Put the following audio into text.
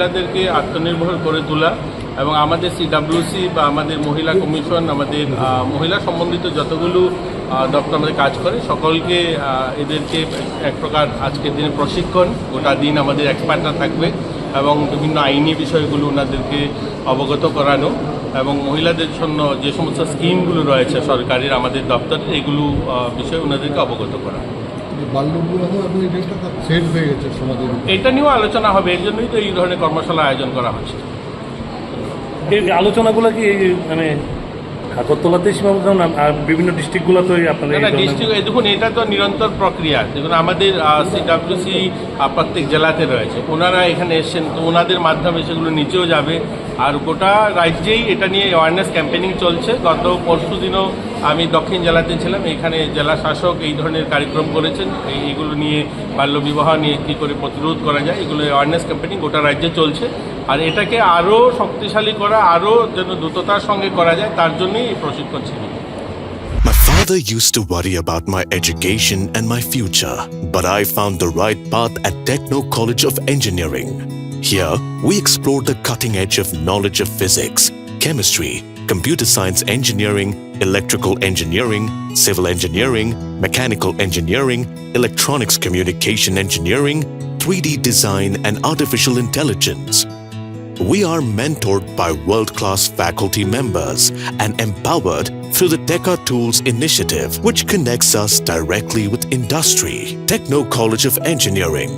মহিলাদেরকে আত্মনির্ভর করে তোলা এবং আমাদের সিডাব্লিউসি বা আমাদের মহিলা কমিশন, আমাদের মহিলা সম্বন্ধিত যতগুলো দপ্তর আমাদের কাজ করে, সকলকে এদেরকে এক প্রকার আজকের দিনে প্রশিক্ষণ, গোটা দিন আমাদের এক্সপার্টরা থাকবে এবং বিভিন্ন আইনি বিষয়গুলো ওনাদেরকে অবগত করানো এবং মহিলাদের জন্য যে সমস্ত স্কিমগুলো রয়েছে সরকারের, আমাদের দপ্তরের এগুলো বিষয়ে ওনাদেরকে অবগত করা। এবং সেট হয়ে গেছে সমাজের এটা নিয়েও আলোচনা হবে এর জন্যই তো এই ধরনের কর্মশালা আয়োজন করা হচ্ছে। এই আলোচনাগুলো কি এই মানে আগরতলাতেই সীমাবদ্ধ না আর বিভিন্ন ডিস্ট্রিক্টগুলো তো আপনাদের ডিস্ট্রিক্ট দেখুন এটা তো নিরন্তর প্রক্রিয়া। দেখুন আমাদের সিডাব্লিউসি প্রত্যেক জেলাতে রয়েছে। ওনারা এখানে এসছেন তো ওনাদের মাধ্যমে সেগুলো নিচেও যাবে। আর গোটা রাজ্যেই এটা নিয়ে অ্যাওয়ারনেস ক্যাম্পেনিং চলছে। গত পরশু দিনও আমি দক্ষিণ জেলাতে ছিলাম। এখানে জেলা শাসক এই ধরনের কার্যক্রম করেছেন। এইগুলো নিয়ে বাল্যবিবাহ নিয়ে কী করে প্রতিরোধ করা যায় এগুলো অ্যাওয়ারনেস ক্যাম্পেনিং গোটা রাজ্যে চলছে। আর এটাকে আরও শক্তিশালী করা আরও যেন দ্রুততার সঙ্গে করা যায় তার জন্যই এই প্রশিক্ষণ ছিল My father used to worry about my education and my future, but I found the right path at Techno College of Engineering. Here, we explore the cutting edge of knowledge of physics, chemistry, computer science engineering, electrical engineering, civil engineering, mechanical engineering, electronics communication engineering, 3D design, and artificial intelligence. We are mentored by world class faculty members and empowered through the Teka Tools initiative, which connects us directly with industry. Techno College of Engineering,